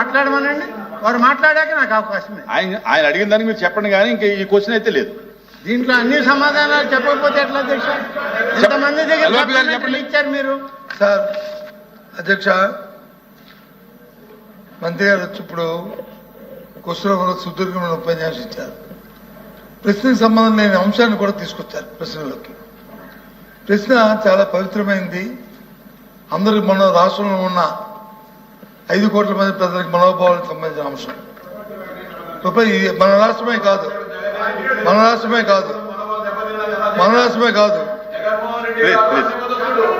మాట్లాడమనండి. వారు మాట్లాడాక నాకు అవకాశం ఉంది ఆయన ఆయన అడిగిన దానికి మీరు చెప్పండి కానీ ఇంకా ఈ క్వశ్చన్ అయితే లేదు. దీంట్లో అన్ని సమాధానాలు చెప్పకపోతే ఎట్లా అధ్యక్ష? ఎంతమంది దగ్గర ఎల్ఓపి గారు సప్లిమెంటరీలు చెప్పండి. ఇచ్చారు మీరు? సార్ అధ్యక్ష మంత్రి గారు వచ్చి ఇప్పుడు కుష్ఠరోగంలో సుదీర్ఘమైన ఉపన్యాసం ఇచ్చారు. ప్రశ్నకు సంబంధం లేని అంశాన్ని కూడా తీసుకొచ్చారు ప్రశ్నలోకి. ప్రశ్న చాలా పవిత్రమైంది. అందరికి మన రాష్ట్రంలో ఉన్న ఐదు కోట్ల మంది ప్రజలకు మనోభావాలకు సంబంధించిన అంశం. మన రాష్ట్రమే కాదు. మన రాష్ట్రమే కాదు. మన రాష్ట్రమే కాదు.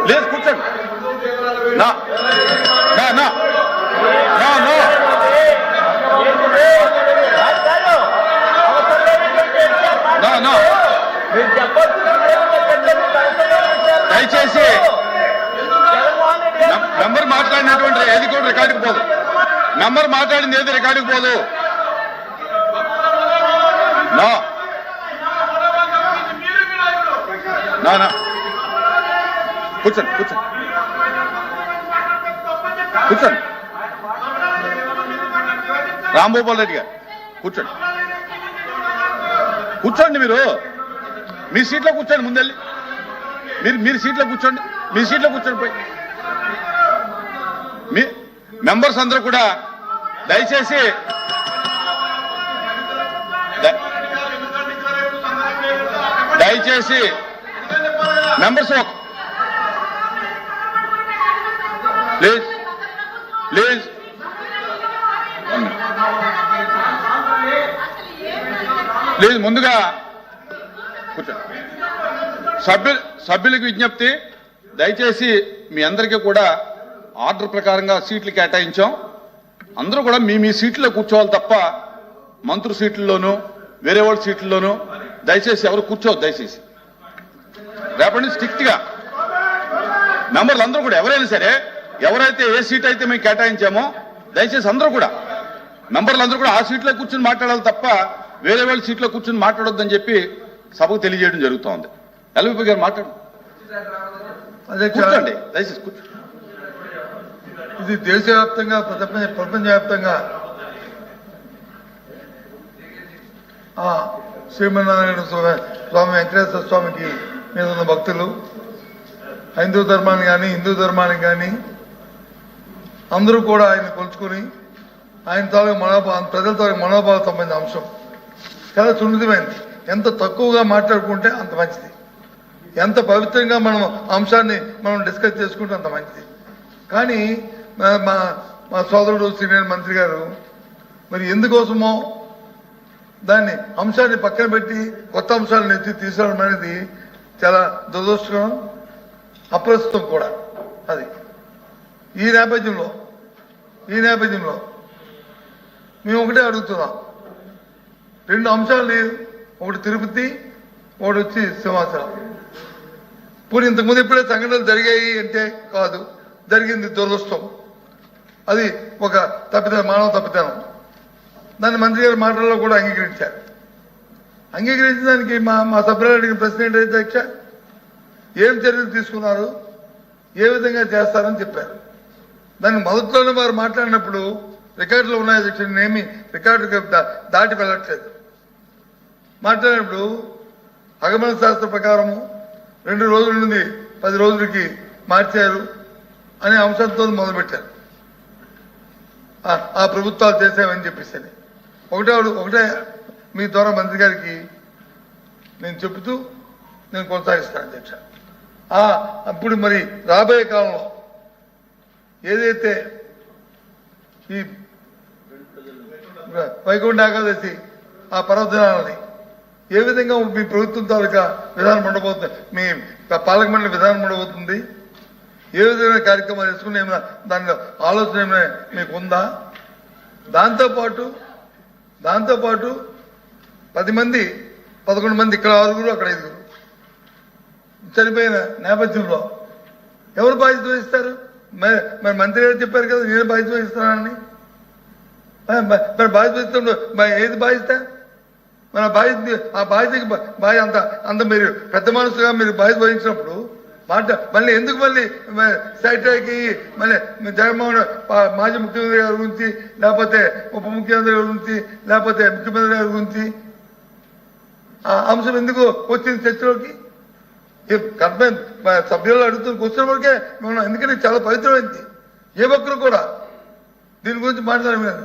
ప్లీజ్ కూర్చోండి. నా నా నా. నా నో. నా నో. దయచేసి నం- నంబర్ మాట్లాడినటువంటి ఏది కూడా రికార్డుకు పోదు. నంబర్ మాట్లాడింది ఏది రికార్డుకు పోదు. నా కూర్చోండి కూర్చోండి. కూర్చోండి. రాంభూపాల్ రెడ్డి గారు కూర్చోండి. కూర్చోండి మీరు. మీ సీట్లో కూర్చోండి ముందెళ్ళి. మీరు మీరు సీట్లో కూర్చోండి. మీ సీట్లో కూర్చోండి పోయి. మెంబర్స్ అందరూ కూడా దయచేసి దయచేసి మెంబర్స్ ప్లీజ్ ప్లీజ్. ప్లీజ్ ముందుగా కూర్చోండి సభ్యులు సభ్యులకు విజ్ఞప్తి. దయచేసి మీ అందరికీ కూడా ఆర్డర్ ప్రకారంగా సీట్లు కేటాయించాం. అందరూ కూడా మీ మీ సీట్లో కూర్చోవాలి తప్ప మంత్రి సీట్లలోనూ వేరే వాళ్ళ సీట్లలోనూ దయచేసి ఎవరు కూర్చోవద్దు దయచేసి. రేపటి నుంచి స్ట్రిక్ట్గా మెంబర్లు అందరూ కూడా ఎవరైనా సరే ఎవరైతే ఏ సీట్ అయితే మేము కేటాయించామో దయచేసి అందరూ కూడా మెంబర్లు అందరూ కూడా ఆ సీట్లో కూర్చుని మాట్లాడాలి తప్ప వేరే వాళ్ళ సీట్లో కూర్చుని మాట్లాడొద్దని చెప్పి సభకు తెలియజేయడం జరుగుతోంది. ఎల్విపి గారు మాట్లాడు. కూర్చోండి. దయచేసి ఇది దేశవ్యాప్తంగా ప్రపంచ ప్రపంచవ్యాప్తంగా. ఆ శ్రీమన్నారాయణ స్వామి స్వామి వెంకటేశ్వర స్వామికి మీద ఉన్న భక్తులు హైందూ ధర్మాన్ని కానీ హిందూ ధర్మానికి కానీ అందరూ కూడా ఆయన కొలుచుకుని ఆయన తాలూకు మనోభావం ప్రజల తాలూకు మనోభావం సంబంధించిన అంశం. చాలా సున్నితమైంది. ఎంత తక్కువగా మాట్లాడుకుంటే అంత మంచిది. ఎంత పవిత్రంగా మనం అంశాన్ని మనం డిస్కస్ చేసుకుంటే అంత మంచిది. కానీ మా- మా సోదరుడు సీనియర్ మంత్రి గారు మరి ఎందుకోసమో దాన్ని అంశాన్ని పక్కన పెట్టి కొత్త అంశాలను ఎత్తి తీసుకోవడం అనేది చాలా దురదృష్టకరం అప్రస్తుతం కూడా అది. ఈ నేపథ్యంలో ఈ నేపథ్యంలో మేము ఒకటే అడుగుతున్నాం. రెండు అంశాలు ఒకటి తిరుపతి ఒకటి వచ్చి సింహాచలం. ఇప్పుడు ఇంతకుముందు ఇప్పుడే సంఘటనలు జరిగాయి అంటే కాదు జరిగింది దురదృష్టం. అది ఒక తప్పిదం మానవ తప్పిదనం దాన్ని మంత్రి గారి మాటల్లో కూడా అంగీకరించారు. అంగీకరించిన దానికి మా మా సభ్యులు అడిగిన ప్రశ్న ఏంటంటే అధ్యక్ష ఏం చర్యలు తీసుకున్నారు? ఏ విధంగా చేస్తారని చెప్పారు. దాన్ని మొదట్లోనే వారు మాట్లాడినప్పుడు రికార్డులు ఉన్నాయి అధ్యక్ష నేమి రికార్డు దాటి వెళ్ళట్లేదు. మాట్లాడినప్పుడు అగమన శాస్త్ర ప్రకారము రెండు రోజుల నుండి పది రోజులకి మార్చారు అనే అంశంతో మొదలుపెట్టారు. ఆ- ప్రభుత్వాలు చేసామని చెప్పేసి ఒకటే ఒకటే మీ ద్వారా మంత్రి గారికి నేను చెబుతూ నేను కొనసాగిస్తాను అధ్యక్ష. అప్పుడు మరి రాబోయే కాలంలో ఏదైతే ఈ వైకుంఠ ఏకాదశి ఆ పర్వదినాలని ఏ విధంగా మీ ప్రభుత్వం తాలూకా విధానం ఉండబోతుంది? మీ పాలక మండలి విధానం ఉండబోతుంది? ఏ విధమైన కార్యక్రమాలు తీసుకుని ఏమైనా దానిలో ఆలోచన ఏమైనా మీకు ఉందా దాంతోపాటు దాంతోపాటు పది మంది పదకొండు మంది ఇక్కడ ఆరుగురు అక్కడ ఐదుగురు. చనిపోయిన నేపథ్యంలో ఎవరు బాధ్యత వహిస్తారు? మరి మరి మంత్రి గారు చెప్పారు కదా నేను బాధ్యత వహిస్తున్నానని మరి- బాధ్యత వహిస్తుండే మరి ఏది బాధ్యత? మన బాధ్యత ఆ బాధ్యతకి బా- బాధ్యత అంత అంత మీరు పెద్ద మనసుగా మీరు బాధ్యత వహించినప్పుడు మాట మళ్ళీ ఎందుకు మళ్ళీ సైటాకి మళ్ళీ జగన్మోహన్ మాజీ ముఖ్యమంత్రి గారి గురించి లేకపోతే ఉప ముఖ్యమంత్రి గారి గురించి లేకపోతే ముఖ్యమంత్రి గారి గురించి? ఆ అంశం ఎందుకు వచ్చింది చర్చలోకి? ఈ సభ్యులు అడుగుతున్న క్వశ్చన్ వరకే మనం ఎందుకంటే చాలా పవిత్రమైంది. ఏ ఒక్కరు కూడా దీని గురించి మాట్లాడలేదు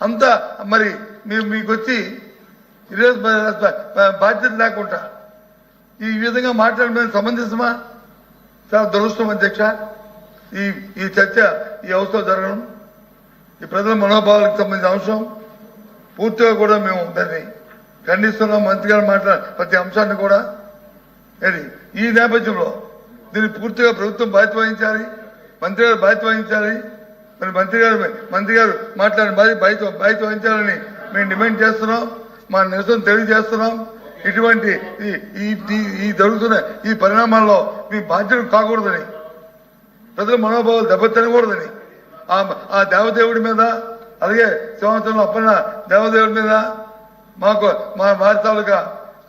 అంతా మరి మీరు మీకు వచ్చి ఈరోజు బాధ్యత లేకుండా ఈ విధంగా మాట్లాడడం సమంజసమా చాలా దురదృష్టం అధ్యక్ష. ఈ ఈ చర్చ ఈ అవసరం జరగడం ఈ ప్రజల మనోభావాలకు సంబంధించిన అంశం పూర్తిగా కూడా మేము దాన్ని ఖండిస్తున్నాం. మంత్రి గారు మాట్లాడే ప్రతి అంశాన్ని కూడా. ఏది? ఈ నేపథ్యంలో దీన్ని పూర్తిగా ప్రభుత్వం బాధ్యత వహించాలి మంత్రి గారు బాధ్యత వహించాలి. మరి మంత్రి గారు మంత్రి గారు మాట్లాడిన బాధ్యత బాధ్యత బాధ్యత వహించాలని మేము డిమాండ్ చేస్తున్నాం. మా నిరసన తెలియజేస్తున్నాం. ఇటువంటి ఈ ఈ- జరుగుతున్న ఈ పరిణామాల్లో మీ బాధ్యత కాకూడదని ప్రజల మనోభావాలు దెబ్బతినకూడదని ఆ ఆ దేవదేవుడి మీద అలాగే సంవత్సరంలో అప్పన్న దేవదేవుడి మీద మాకు మా వారి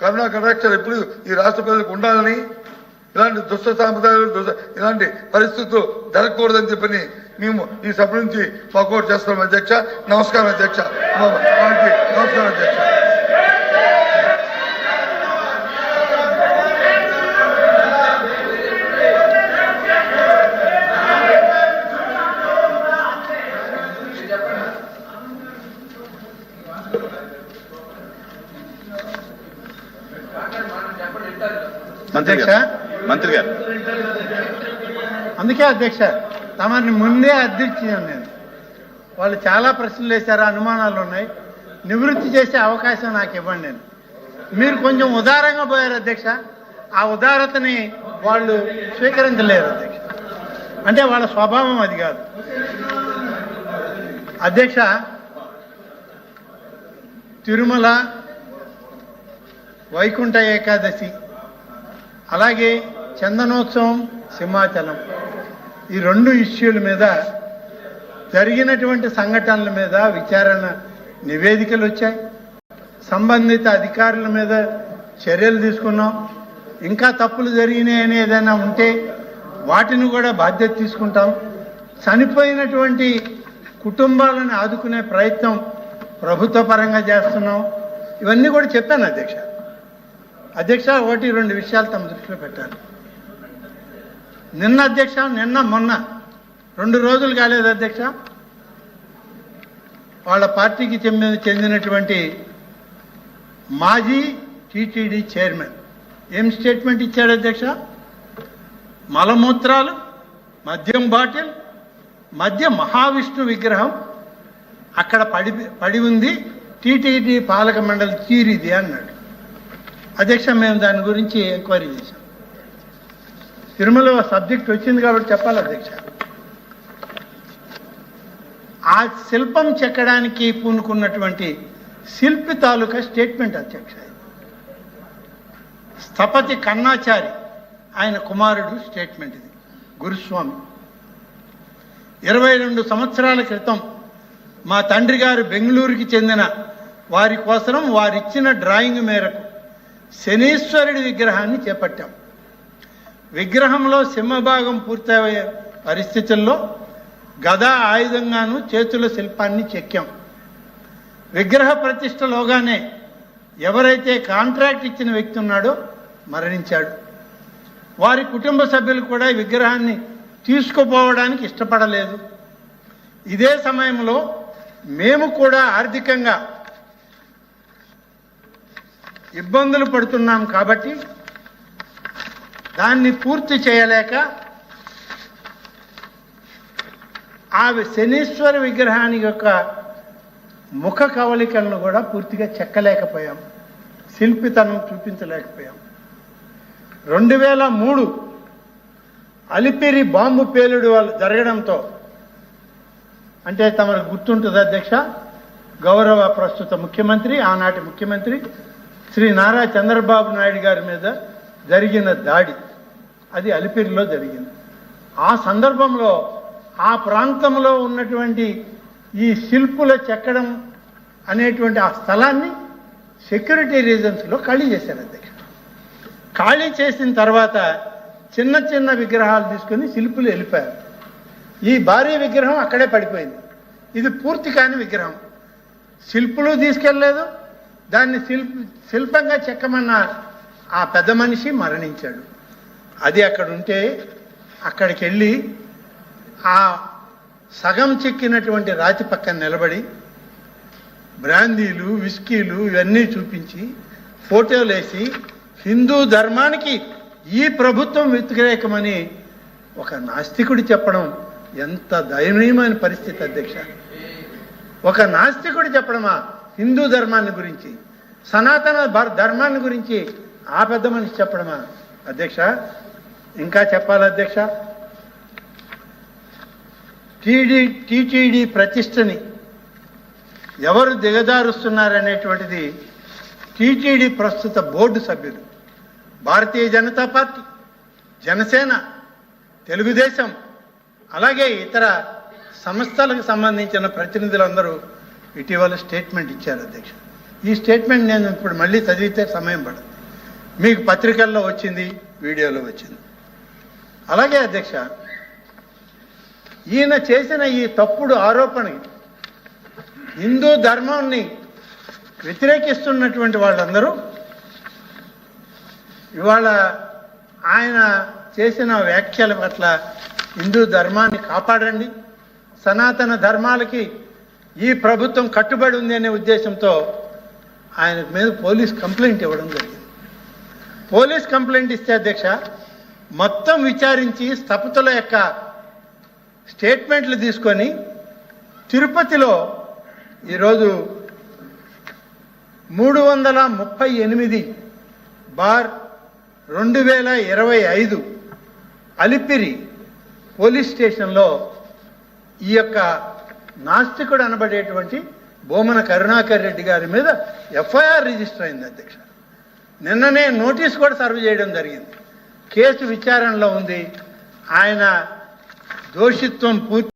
కరుణా కటాక్షాలు ఎప్పుడు ఈ రాష్ట్ర ప్రజలకు ఉండాలని ఇలాంటి దుష్ట సాంప్రదాయాలు ఇలాంటి పరిస్థితులు జరగకూడదని చెప్పని మేము ఈ సభ నుంచి వాకౌట్ చేస్తున్నాం అధ్యక్ష. నమస్కారం అధ్యక్ష. నమస్కారం అధ్యక్ష. అధ్యక్ష? మంత్రి గారు. అందుకే అధ్యక్ష తమని ముందే అధ్యక్షించాను నేను. వాళ్ళు చాలా ప్రశ్నలు వేశారు అనుమానాలు ఉన్నాయి. నివృత్తి చేసే అవకాశం నాకు ఇవ్వండి నేను. మీరు కొంచెం ఉదారంగా పోయారు అధ్యక్ష. ఆ ఉదారతని వాళ్ళు స్వీకరించలేరు అధ్యక్ష. అంటే వాళ్ళ స్వభావం అది కాదు. అధ్యక్ష తిరుమల వైకుంఠ ఏకాదశి అలాగే చందనోత్సవం సింహాచలం. ఈ రెండు ఇష్యూల మీద జరిగినటువంటి సంఘటనల మీద విచారణ నివేదికలు వచ్చాయి. సంబంధిత అధికారుల మీద చర్యలు తీసుకున్నాం. ఇంకా తప్పులు జరిగినాయని ఏదైనా ఉంటే వాటిని కూడా బాధ్యత తీసుకుంటాం. చనిపోయినటువంటి కుటుంబాలను ఆదుకునే ప్రయత్నం ప్రభుత్వ పరంగా చేస్తున్నాం. ఇవన్నీ కూడా చెప్పాను అధ్యక్ష. అధ్యక్ష ఒకటి రెండు విషయాలు తమ దృష్టిలో పెట్టాలి. నిన్న అధ్యక్ష నిన్న మొన్న. రెండు రోజులు కాలేదు అధ్యక్ష. వాళ్ళ పార్టీకి చెందిన చెందినటువంటి మాజీ టీటీడీ చైర్మన్. ఏం స్టేట్మెంట్ ఇచ్చాడు అధ్యక్ష? మలమూత్రాలు మద్యం బాటిల్ మధ్య మహావిష్ణు విగ్రహం. అక్కడ పడి పడి ఉంది టీటీడీ పాలక మండలి తీరిది అన్నాడు. అధ్యక్ష మేము దాని గురించి ఎంక్వైరీ చేశాం. తిరుమల సబ్జెక్ట్ వచ్చింది కాబట్టి చెప్పాలి అధ్యక్ష. ఆ శిల్పం చెక్కడానికి పూనుకున్నటువంటి శిల్పి తాలూకా స్టేట్మెంట్ అధ్యక్ష. స్థపతి కన్నాచారి ఆయన కుమారుడు స్టేట్మెంట్ ఇది. గురుస్వామి. ఇరవై రెండు సంవత్సరాల క్రితం మా తండ్రి గారు బెంగళూరుకి చెందిన వారి కోసం వారిచ్చిన డ్రాయింగ్ మేరకు శనీశ్వరుడి విగ్రహాన్ని చేపట్టాం. విగ్రహంలో సింహభాగం పూర్తయ్యే పరిస్థితుల్లో గద ఆయుధంగాను చేతుల శిల్పాన్ని చెక్కాం. విగ్రహ ప్రతిష్టలోగానే ఎవరైతే కాంట్రాక్ట్ ఇచ్చిన వ్యక్తి ఉన్నాడో మరణించాడు. వారి కుటుంబ సభ్యులు కూడా విగ్రహాన్ని తీసుకుపోవడానికి ఇష్టపడలేదు. ఇదే సమయంలో మేము కూడా ఆర్థికంగా ఇబ్బందులు పడుతున్నాం కాబట్టి దాన్ని పూర్తి చేయలేక ఆ శనీశ్వర విగ్రహానికి యొక్క ముఖ కవలికలను కూడా పూర్తిగా చెక్కలేకపోయాం. శిల్పితనం చూపించలేకపోయాం. రెండు వేల మూడు అలిపిరి బాంబు పేలుడు వాళ్ళు జరగడంతో అంటే తమకు గుర్తుంటుంది అధ్యక్ష? గౌరవ ప్రస్తుత ముఖ్యమంత్రి ఆనాటి ముఖ్యమంత్రి శ్రీ నారా చంద్రబాబు నాయుడు గారి మీద జరిగిన దాడి. అది అలిపిరిలో జరిగింది. ఆ సందర్భంలో ఆ ప్రాంతంలో ఉన్నటువంటి ఈ శిల్పుల చెక్కడం అనేటువంటి ఆ స్థలాన్ని సెక్యూరిటీ రీజన్స్లో ఖాళీ చేశారు అధ్యక్ష ఖాళీ చేసిన తర్వాత చిన్న చిన్న విగ్రహాలు తీసుకొని శిల్పులు వెళ్ళిపోయారు. ఈ భారీ విగ్రహం అక్కడే పడిపోయింది. ఇది పూర్తి కాని విగ్రహం. శిల్పులు తీసుకెళ్ళలేదు. దాన్ని శిల్ప శిల్పంగా చెక్కమన్న ఆ పెద్ద మనిషి మరణించాడు. అది అక్కడ ఉంటే అక్కడికి వెళ్ళి ఆ సగం చెక్కినటువంటి రాతి పక్కన నిలబడి బ్రాందీలు విస్కీలు ఇవన్నీ చూపించి ఫోటోలు వేసి హిందూ ధర్మానికి ఈ ప్రభుత్వం వ్యతిరేకమని ఒక నాస్తికుడు చెప్పడం ఎంత దయనీయమైన పరిస్థితి అధ్యక్ష. ఒక నాస్తికుడు చెప్పడమా? హిందూ ధర్మాన్ని గురించి సనాతన ధర్మాన్ని గురించి ఆ పెద్ద మనిషి చెప్పడమా? అధ్యక్ష ఇంకా చెప్పాలి అధ్యక్ష? టీడీ టీటీడీ ప్రతిష్టని ఎవరు దిగజారుస్తున్నారనేటువంటిది టీటీడీ ప్రస్తుత బోర్డు సభ్యులు. భారతీయ జనతా పార్టీ జనసేన తెలుగుదేశం అలాగే ఇతర సంస్థలకు సంబంధించిన ప్రతినిధులందరూ ఇటీవల స్టేట్మెంట్ ఇచ్చారు అధ్యక్ష. ఈ స్టేట్మెంట్ నేను ఇప్పుడు మళ్ళీ చదివితే సమయం పడదు. మీకు పత్రికల్లో వచ్చింది వీడియోలో వచ్చింది. అలాగే అధ్యక్ష ఈయన చేసిన ఈ తప్పుడు ఆరోపణకి హిందూ ధర్మాన్ని వ్యతిరేకిస్తున్నటువంటి వాళ్ళందరూ ఇవాళ ఆయన చేసిన వ్యాఖ్యల పట్ల హిందూ ధర్మాన్ని కాపాడండి సనాతన ధర్మాలకి ఈ ప్రభుత్వం కట్టుబడి ఉంది అనే ఉద్దేశంతో ఆయన మీద పోలీస్ కంప్లైంట్ ఇవ్వడం జరిగింది. పోలీస్ కంప్లైంట్ ఇస్తే అధ్యక్ష మొత్తం విచారించి స్థపతుల యొక్క స్టేట్మెంట్లు తీసుకొని తిరుపతిలో ఈరోజు మూడు వందల ముప్పై ఎనిమిది బార్ రెండు వేల ఇరవై ఐదు అలిపిరి పోలీస్ స్టేషన్లో ఈ యొక్క నాస్తికుడు అనబడేటువంటి బోమన కరుణాకర్ రెడ్డి గారి మీద ఎఫ్ఐఆర్ రిజిస్టర్ అయింది అధ్యక్ష. నిన్ననే నోటీస్ కూడా సర్వ్ చేయడం జరిగింది. కేసు విచారణలో ఉంది. ఆయన దోషిత్వం పూర్తి